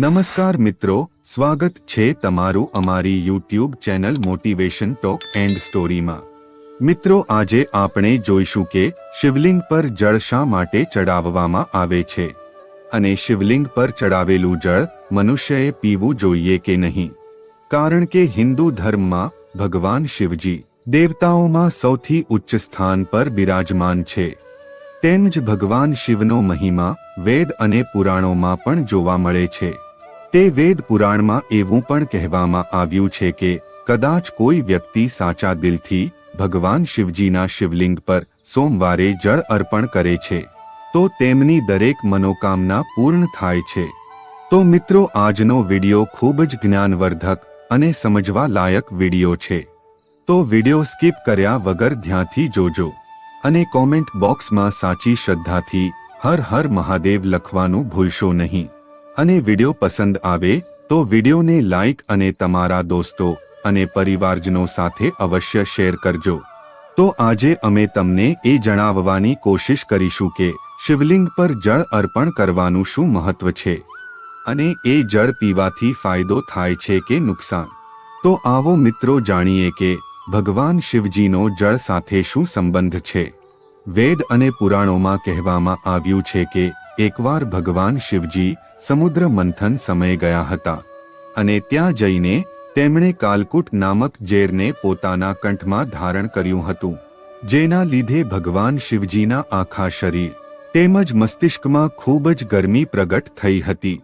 નમસ્કાર મિત્રો, સ્વાગત છે તમારું અમારી YouTube channel motivation talk and સ્ટોરીમાં મિત્રો, આજે આપણે જોઈશું કે શિવલિંગ પર જળ શા માટે ચડાવવામાં આવે છે? અને શિવલિંગ પર ચડાવેલું જળ મનુષ્યએ પીવું જોઈએ કે નહીં? કારણ કે હિન્દુ ધર્મમાં ભગવાન શિવજી દેવતાઓમાં સૌથી ઉચ્ચ સ્થાન પર બિરાજમાન છે. તેમજ ભગવાન શિવનો મહિમા વેદ અને પુરાણોમાં પણ જોવા મળે છે. તે વેદ પુરાણમાં એવું પણ કહેવામાં આવ્યું છે કે, કદાચ કોઈ વ્યક્તિ સાચા દિલથી ભગવાન શિવજીના શિવલિંગ પર સોમવારે જળ અર્પણ કરે છે, તો તેમની દરેક મનોકામના પૂર્ણ થાય છે. તો મિત્રો, આજનો વિડિયો ખૂબ જ જ્ઞાનવર્ધક અને સમજવા લાયક વિડિયો છે. તો વિડિયો સ્કીપ કર્યા વગર ધ્યાનથી જોજો અને કોમેન્ટ બોક્સમાં સાચી શ્રદ્ધાથી હર હર મહાદેવ લખવાનું ભૂલશો નહીં. અને વિડિયો પસંદ આવે, તો વિડિયોને લાઈક અને તમારા દોસ્તો અને પરિવારજનો સાથે અવશ્ય શેર કરજો. તો આજે અમે તમને એ જણાવવાની કોશિશ કરીશું કે શિવલિંગ પર જળ અર્પણ કરવાનું શું મહત્વ છે? અને એ જળ પીવાથી ફાયદો થાય છે કે નુકસાન? તો આવો મિત્રો જાણીએ કે ભગવાન શિવજીનો જળ સાથે શું સંબંધ છે? વેદ અને પુરાણોમાં કહેવામાં આવ્યું છે કે એકવાર ભગવાન શિવજી સમુદ્ર મંથન સમયે ગયા હતા અને ત્યાં જઈને તેમણે કાલકુટ નામક ઝેરને પોતાના કંઠમાં ધારણ કર્યું હતું, જેના લીધે ભગવાન શિવજીના આખા શરીર તેમજ મસ્તિષ્કમાં ખૂબ જ ગરમી પ્રગટ થઈ હતી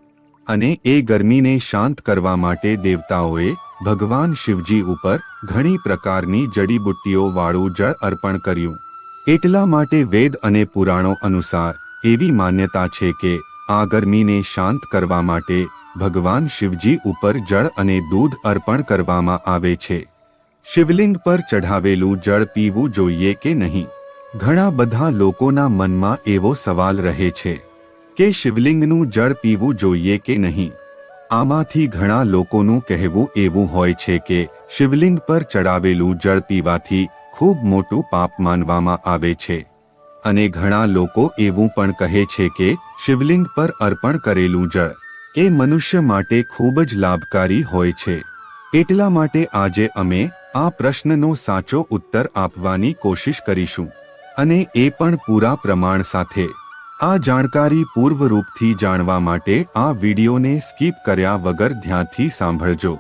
અને એ ગરમીને શાંત કરવા માટે દેવતાઓએ ભગવાન શિવજી ઉપર ઘણી પ્રકારની જડીબુટ્ટીઓ વાળું જળ અર્પણ કર્યું. એટલા માટે વેદ અને પુરાણો અનુસાર એવી માન્યતા છે કે આ ગરમીને શાંત કરવા માટે ભગવાન શિવજી ઉપર જળ અને દૂધ અર્પણ કરવામાં આવે છે. શિવલિંગ પર ચઢાવેલું જળ પીવું જોઈએ કે નહીં? ઘણા બધા લોકોના મનમાં એવો સવાલ રહે છે કે શિવલિંગનું જળ પીવું જોઈએ કે નહીં? આમાંથી ઘણા લોકોનું કહેવું એવું હોય છે કે શિવલિંગ પર ચડાવેલું જળ પીવાથી ખૂબ મોટું પાપ માનવામાં આવે છે. અને ઘણા લોકો એવું પણ કહે છે કે શિવલિંગ પર અર્પણ કરેલું જળ એ મનુષ્ય માટે ખૂબ જ લાભકારી હોય છે. એટલા માટે આજે અમે આ પ્રશ્નનો સાચો ઉત્તર આપવાની કોશિશ કરીશું અને એ પણ પૂરા પ્રમાણ સાથે. આ જાણકારી પૂર્વરૂપથી જાણવા માટે આ વિડીયોને સ્કીપ કર્યા વગર ધ્યાનથી સાંભળજો.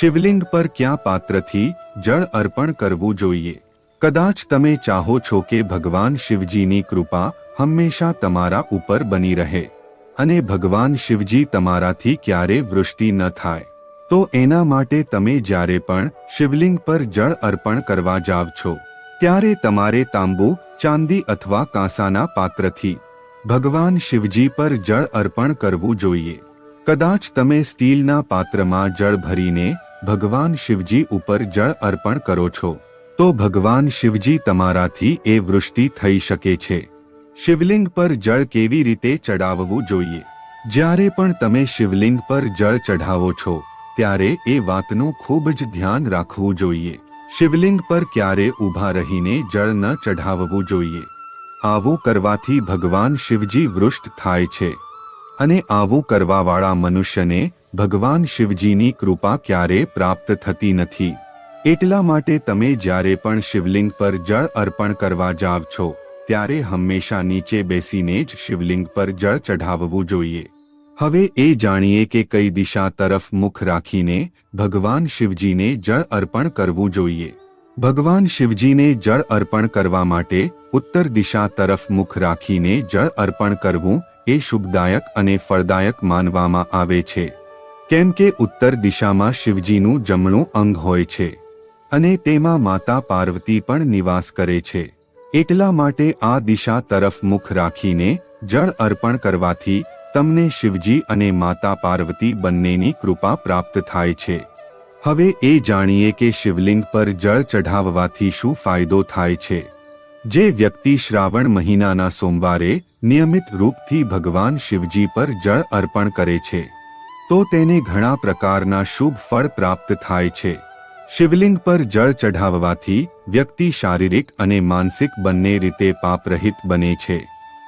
શિવલિંગ પર ક્યાં પાત્રથી જળ અર્પણ કરવું જોઈએ? કદાચ તમે ચાહો છો કે ભગવાન શિવજીની કૃપા હંમેશા તમારા ઉપર બની રહે અને ભગવાન શિવજી તમારાથી ક્યારે વૃષ્ટિ ન થાય. તો એના માટે તમે જ્યારે પણ શિવલિંગ પર જળ અર્પણ કરવા જાવ છો, ત્યારે તમારે તાંબુ, ચાંદી અથવા કાંસાના પાત્રથી ભગવાન શિવજી પર જળ અર્પણ કરવું જોઈએ. કદાચ તમે સ્ટીલના પાત્રમાં જળ ભરીને ભગવાન શિવજી ઉપર જળ અર્પણ કરો છો તો ભગવાન શિવજી તમારાથી એ વૃષ્ટિ થઈ શકે છે. શિવલિંગ પર જળ કેવી રીતે ચડાવવું જોઈએ? જ્યારે પણ તમે શિવલિંગ પર જળ ચઢાવો છો, ત્યારે એ વાતનું ખૂબ જ ધ્યાન રાખવું જોઈએ. શિવલિંગ પર ક્યારે ઊભા રહીને જળ ન ચઢાવવું જોઈએ? આવું કરવાથી ભગવાન શિવજી વૃષ્ટ થાય છે. અને આવું કરવાવાળા મનુષ્યને ભગવાન શિવજીની કૃપા ક્યારે પ્રાપ્ત થતી નથી. એટલા માટે તમે જ્યારે પણ શિવલિંગ પર જળ અર્પણ કરવા જાવ છો, ત્યારે હંમેશા નીચે બેસીને જ શિવલિંગ પર જળ ચઢાવવું જોઈએ. હવે એ જાણીએ કે કઈ દિશા તરફ મુખ રાખીને ભગવાન શિવજીને જળ અર્પણ કરવું જોઈએ. ભગવાન શિવજીને જળ અર્પણ કરવા માટે ઉત્તર દિશા તરફ મુખ રાખીને જળ અર્પણ કરવું એ શુભદાયક અને ફળદાયક માનવામાં આવે છે. કેમ કે ઉત્તર દિશામાં શિવજીનું જમણું અંગ હોય છે. અને તેમાં માતા પાર્વતી પણ નિવાસ કરે છે. એટલા માટે આ દિશા તરફ મુખ રાખીને જળ અર્પણ કરવાથી તમને શિવજી અને માતા પાર્વતી બંનેની કૃપા પ્રાપ્ત થાય છે. હવે એ જાણીએ કે શિવલિંગ પર જળ ચઢાવવાથી શું ફાયદો થાય છે. જે વ્યક્તિ શ્રાવણ મહિનાના સોમવારે નિયમિત રૂપથી ભગવાન શિવજી પર જળ અર્પણ કરે છે, તો તેને ઘણા પ્રકારના શુભ ફળ પ્રાપ્ત થાય છે. શિવલિંગ પર જળ ચઢાવવાથી વ્યક્તિ શારીરિક અને માનસિક બંને રીતે પાપરહિત બને છે.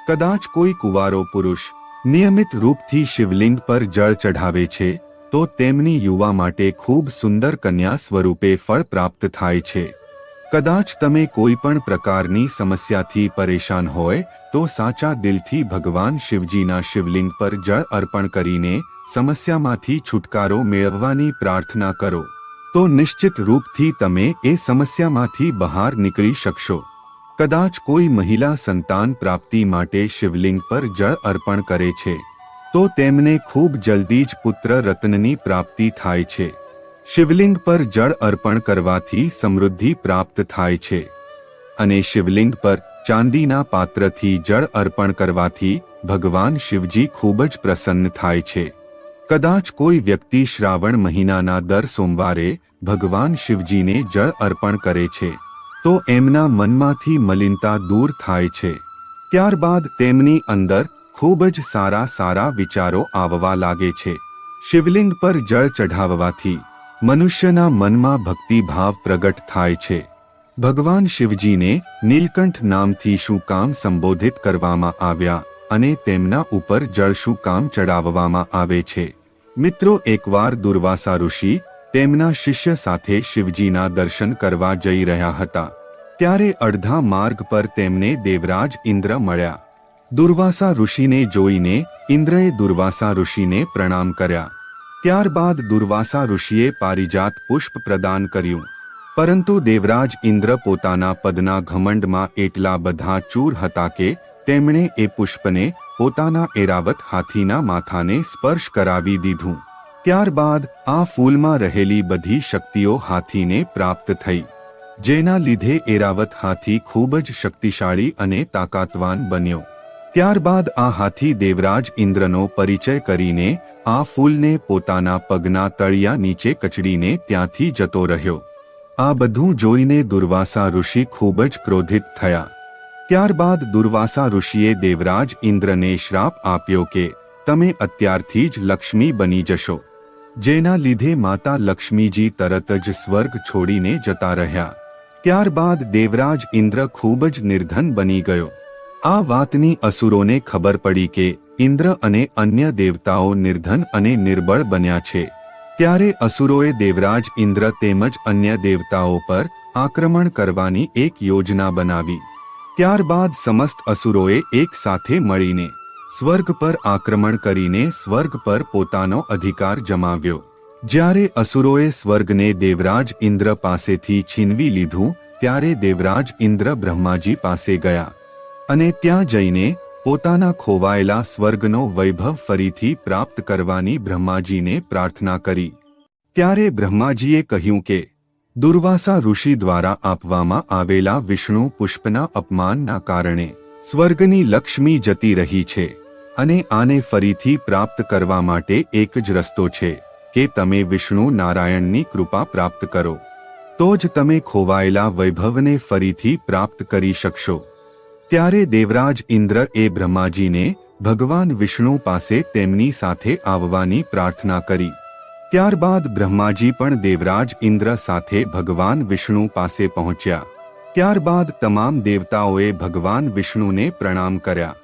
કદાચ કોઈ કુવારો પુરુષ નિયમિત રૂપથી શિવલિંગ પર જળ ચઢાવે છે, તો તેમની યુવા માટે ખૂબ સુંદર કન્યા સ્વરૂપે ફળ પ્રાપ્ત થાય છે. કદાચ તમે કોઈ પણ પ્રકારની સમસ્યાથી પરેશાન હોય, તો સાચા દિલથી ભગવાન શિવજીના શિવલિંગ પર જળ અર્પણ કરીને સમસ્યામાંથી છુટકારો મેળવવાની પ્રાર્થના કરો. તો નિશ્ચિત રૂપથી તમે એ સમસ્યામાંથી બહાર નીકળી શકશો. કદાચ કોઈ મહિલા સંતાન પ્રાપ્તિ માટે શિવલિંગ પર જળ અર્પણ કરે છે, તો તેમને ખૂબ જલ્દી જ પુત્ર રત્નની પ્રાપ્તિ થાય છે. શિવલિંગ પર જળ અર્પણ કરવાથી સમૃદ્ધિ પ્રાપ્ત થાય છે. અને શિવલિંગ પર ચાંદીના પાત્રથી જળ અર્પણ કરવાથી ભગવાન શિવજી ખૂબ જ પ્રસન્ન થાય છે. કદાચ કોઈ વ્યક્તિ શ્રાવણ મહિનાના દર સોમવારે ભગવાન શિવજીને જળ અર્પણ કરે છે, તો એમના મનમાંથી મલિનતા દૂર થાય છે. ત્યારબાદ તેમની અંદર ખૂબ જ સારા સારા વિચારો આવવા લાગે છે. શિવલિંગ પર જળ ચઢાવવાથી મનુષ્યના મનમાં ભક્તિભાવ પ્રગટ થાય છે. ભગવાન શિવજીને નીલકંઠ નામથી શું કામ સંબોધિત કરવામાં આવ્યા અને તેમના ઉપર જળ શું કામ ચડાવવામાં આવે છે. મિત્રો, એકવાર દુર્વાસા ઋષિ તેમના શિષ્ય સાથે શિવજીના દર્શન કરવા જઈ રહ્યા હતા, ત્યારે અડધા માર્ગ પર તેમને દેવરાજ ઇન્દ્ર મળ્યા. દુર્વાસા ઋષિને જોઈને ઇન્દ્રએ દુર્વાસા ઋષિને પ્રણામ કર્યા. ત્યારબાદ દુર્વાસા ઋષિએ પારિજાત પુષ્પ પ્રદાન કર્યું. પરંતુ દેવરાજ ઇન્દ્ર પોતાના પદના ઘમંડમાં એટલા બધા ચૂર હતા કે તેમણે એ પુષ્પને પોતાના એરાવત હાથીના માથાને સ્પર્શ કરાવી દીધું. ત્યારબાદ આ ફૂલમાં રહેલી બધી શક્તિઓ હાથીને પ્રાપ્ત થઈ, જેના લીધે એરાવત હાથી ખૂબ જ શક્તિશાળી અને તાકાતવાન બન્યો. ત્યારબાદ આ હાથી દેવરાજ ઇન્દ્રનો પરિચય કરીને આ ફૂલને પોતાના પગના તળિયા નીચે કચડીને ત્યાંથી જતો રહ્યો. આ બધું જોઈને દુર્વાસા ઋષિ ખૂબ જ ક્રોધિત થયા. ત્યારબાદ દુર્વાસા ઋષિએ દેવરાજ ઇન્દ્રને શ્રાપ આપ્યો કે તમે અત્યારથી જ લક્ષ્મી બની જશો, જેના લીધે માતા લક્ષ્મીજી તરત જ સ્વર્ગ છોડીને જતા રહ્યા. ત્યારબાદ દેવરાજ ઇન્દ્ર ખૂબ જ નિર્ધન બની ગયો. આ વાતની અસુરોને ખબર પડી કે ઇન્દ્ર અને અન્ય દેવતાઓ નિર્ધન અને નિર્બળ બન્યા છે. ત્યારે અસુરોએ દેવરાજ ઇન્દ્ર તેમજ અન્ય દેવતાઓ પર આક્રમણ કરવાની એક યોજના બનાવી. ત્યારબાદ સમસ્ત અસુરોએ એક સાથે મળીને સ્વર્ગ પર આક્રમણ કરીને સ્વર્ગ પર પોતાનો અધિકાર જમાવ્યો. જ્યારે અસુરોએ સ્વર્ગને દેવરાજ ઇન્દ્ર પાસેથી છીનવી લીધું, ત્યારે દેવરાજ ઇન્દ્ર બ્રહ્માજી પાસે ગયા અને ત્યાં જઈને પોતાના ખોવાયેલા સ્વર્ગનો વૈભવ ફરીથી પ્રાપ્ત કરવાની બ્રહ્માજીને પ્રાર્થના કરી. ત્યારે બ્રહ્માજીએ કહ્યું કે દુર્વાસા ઋષિ દ્વારા આપવામાં આવેલા વિષ્ણુ પુષ્પના અપમાનના કારણે સ્વર્ગની લક્ષ્મી જતી રહી છે અને આને ફરીથી પ્રાપ્ત કરવા માટે એક જ રસ્તો છે કે તમે વિષ્ણુ નારાયણની કૃપા પ્રાપ્ત કરો. તો જ તમે ખોવાયેલા વૈભવને ફરીથી પ્રાપ્ત કરી શકશો. ત્યારે દેવરાજ ઇન્દ્ર એ બ્રહ્માજીને ભગવાન વિષ્ણુ પાસે તેમની સાથે આવવાની પ્રાર્થના કરી. ત્યારબાદ બ્રહ્માજી પણ દેવરાજ ઇન્દ્ર સાથે ભગવાન વિષ્ણુ પાસે પહોંચ્યા. ત્યારબાદ તમામ દેવતાઓએ ભગવાન વિષ્ણુને પ્રણામ કર્યા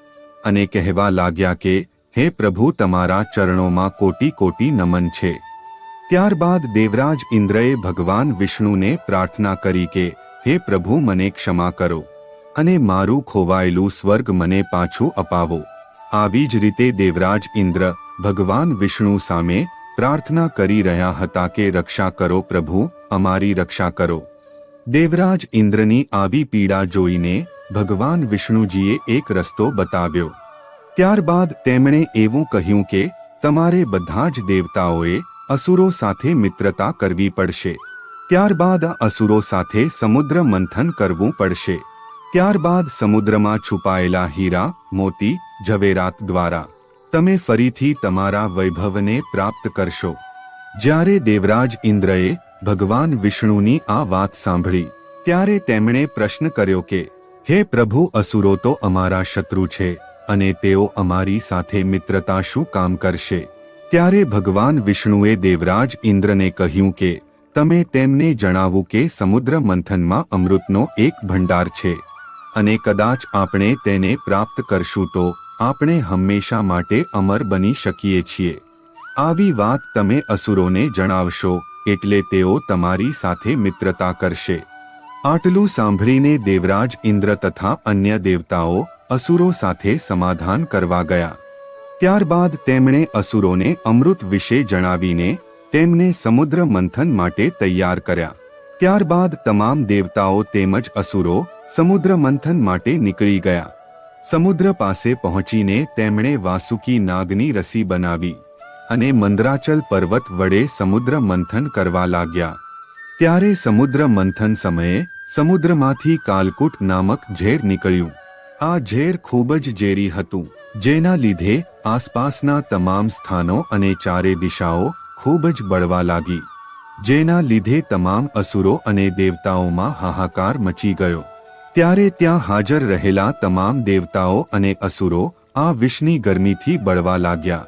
અને કહેવા લાગ્યા કે, હે પ્રભુ, તમારા ચરણોમાં કોટી કોટી નમન છે. ત્યારબાદ દેવરાજ ઇન્દ્રએ ભગવાન વિષ્ણુને પ્રાર્થના કરી કે, હે પ્રભુ, મને ક્ષમા કરો અને મારું ખોવાયેલું સ્વર્ગ મને પાછું અપાવો. આવી જ રીતે દેવરાજ ઇન્દ્ર ભગવાન વિષ્ણુ સામે પ્રાર્થના કરી રહ્યા હતા કે રક્ષા કરો પ્રભુ, અમારી રક્ષા કરો. દેવરાજ ઇન્દ્રની આવી પીડા જોઈને ભગવાન વિષ્ણુજીએ એક રસ્તો બતાવ્યો. ત્યારબાદ તેમણે એવું કહ્યું કે, તમારે બધા જ દેવતાઓએ અસુરો સાથે મિત્રતા કરવી પડશે. ત્યારબાદ અસુરો સાથે સમુદ્ર મંથન કરવું પડશે. ત્યારબાદ સમુદ્રમાં છુપાયેલા હીરા, મોતી, ઝવેરાત દ્વારા તમે ફરીથી તમારા વૈભવને પ્રાપ્ત કરશો. જ્યારે દેવરાજ ઇન્દ્રએ ભગવાન વિષ્ણુની આ વાત સાંભળી, ત્યારે તેમણે પ્રશ્ન કર્યો કે, હે પ્રભુ અસુરો તો અમારા શત્રુ છે, અને તેઓ અમારી સાથે મિત્રતા શું કામ કરશે? ત્યારે ભગવાન વિષ્ણુએ દેવરાજ ઇન્દ્રને કહ્યું કે, તમે તેમને જણાવું કે સમુદ્ર મંથનમાં અમૃતનો એક ભંડાર છે, અને કદાચ આપણે તેને પ્રાપ્ત કરશું તો આપણે હંમેશા માટે અમર બની શકીએ છીએ. આવી વાત તમે અસુરોને જણાવશો, એટલે તેઓ તમારી સાથે મિત્રતા કરશે. આટલું સાંભળીને દેવરાજ ઇન્દ્ર તથા અન્ય દેવતાઓ અસુરો સાથે સમાધાન કરવા ગયા. ત્યારબાદ તેમણે અસુરોને અમૃત વિશે જણાવીને તેમને સમુદ્ર મંથન માટે તૈયાર કર્યા. ત્યારબાદ તમામ દેવતાઓ તેમજ અસુરો સમુદ્ર મંથન માટે નીકળી ગયા. સમુદ્ર પાસે પહોંચીને તેમણે વાસુકી નાગની રસી બનાવી અને મંદરાચલ પર્વત વડે સમુદ્ર મંથન કરવા લાગ્યા. ત્યારે સમુદ્ર મંથન સમયે સમુદ્રમાંથી કાલકુટ નામક ઝેર નીકળ્યું. આ ઝેર ખૂબ જ ઝેરી હતું, જેના લીધે આસપાસના તમામ સ્થાનો અને ચારે દિશાઓ ખૂબ જ બળવા લાગી, જેના લીધે તમામ અસુરો અને દેવતાઓમાં હાહાકાર મચી ગયો. ત્યારે ત્યાં હાજર રહેલા તમામ દેવતાઓ અને અસુરો આ વિષની ગરમીથી બળવા લાગ્યા.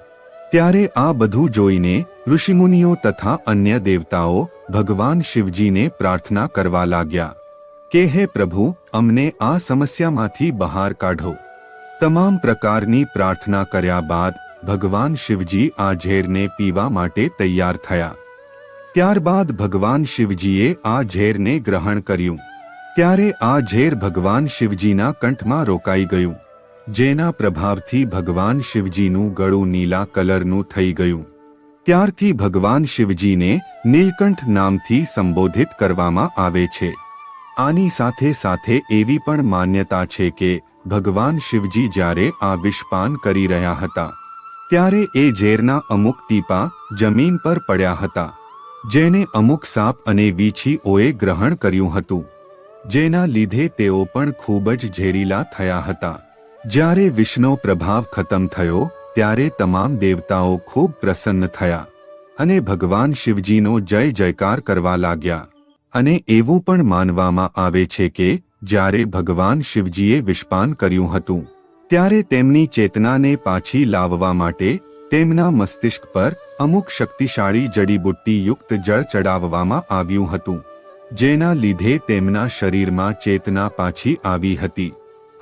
ત્યારે આ બધું જોઈને ઋષિમુનિઓ તથા અન્ય દેવતાઓ ભગવાન શિવજીને પ્રાર્થના કરવા લાગ્યા કે, હે પ્રભુ, અમને આ સમસ્યામાંથી બહાર કાઢો. તમામ પ્રકારની પ્રાર્થના કર્યા બાદ ભગવાન શિવજી આ ઝેરને પીવા માટે તૈયાર થયા. ત્યારબાદ ભગવાન શિવજીએ આ ઝેરને ગ્રહણ કર્યું. ત્યારે આ ઝેર ભગવાન શિવજીના કંઠમાં રોકાઈ ગયું. જેના પ્રભાવથી ભગવાન શિવજીનું ગળું નીલા કલરનું થઈ ગયું. ત્યારથી ભગવાન શિવજીને નીલકંઠ નામથી સંબોધિત કરવામાં આવે છે. આની સાથે સાથે એવી પણ માન્યતા છે કે ભગવાન શિવજી જ્યારે આ વિષપાન કરી રહ્યા હતા, ત્યારે એ ઝેરના અમુક ટીપા જમીન પર પડ્યા હતા, જેને અમુક સાપ અને વીછીઓએ ગ્રહણ કર્યું હતું. જેના લીધે તેઓ પણ ખૂબ જ ઝેરીલા થયા હતા. જ્યારે વિષ્ણુ પ્રભાવ ખતમ થયો, ત્યારે તમામ દેવતાઓ ખૂબ પ્રસન્ન થયા અને ભગવાન શિવજીનો જય જયકાર કરવા લાગ્યા. અને એવું પણ માનવામાં આવે છે કે, જ્યારે ભગવાન શિવજીએ વિષપાન કર્યું હતું, ત્યારે તેમની ચેતનાને પાછી લાવવા માટે તેમના મસ્તિષ્ક પર અમુક શક્તિશાળી જડીબુટ્ટી યુક્ત જળ ચડાવવામાં આવ્યું હતું. જેના લીધે તેમના શરીરમાં ચેતના પાછી આવી હતી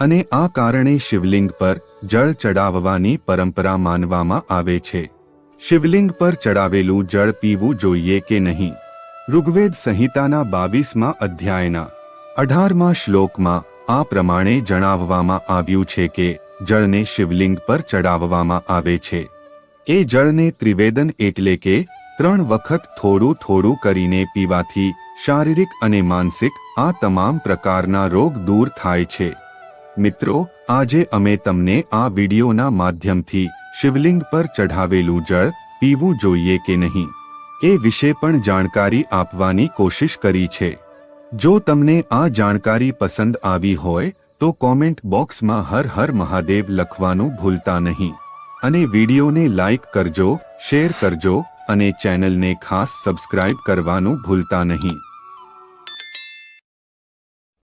અને આ કારણે શિવલિંગ પર જળ ચડાવવાની પરંપરા માનવામાં આવે છે. શિવલિંગ પર ચડાવેલું જળ પીવું જોઈએ કે નહીં? ઋગ્વેદ સંહિતાના બાવીસમાં અધ્યાયના અઢારમાં શ્લોકમાં આ પ્રમાણે જણાવવામાં આવ્યું છે કે જળને શિવલિંગ પર ચડાવવામાં આવે છે. એ જળને ત્રિવેદન એટલે કે ત્રણ વખત થોડું થોડું કરીને પીવાથી શારીરિક અને માનસિક આ તમામ પ્રકારના રોગ દૂર થાય છે. મિત્રો, આજે અમે તમને આ વિડીયોના માધ્યમથી શિવલિંગ પર ચઢાવેલું જળ પીવું જોઈએ કે નહીં, એ વિશે પણ જાણકારી આપવાની કોશિશ કરી છે. જો તમને આ જાણકારી પસંદ આવી હોય, તો કોમેન્ટ બોક્સમાં હર હર મહાદેવ લખવાનું ભૂલતા નહીં. અને વિડીયોને લાઇક કરજો, શેર કરજો અને ચેનલને ખાસ સબસ્ક્રાઇબ કરવાનું ભૂલતા નહીં.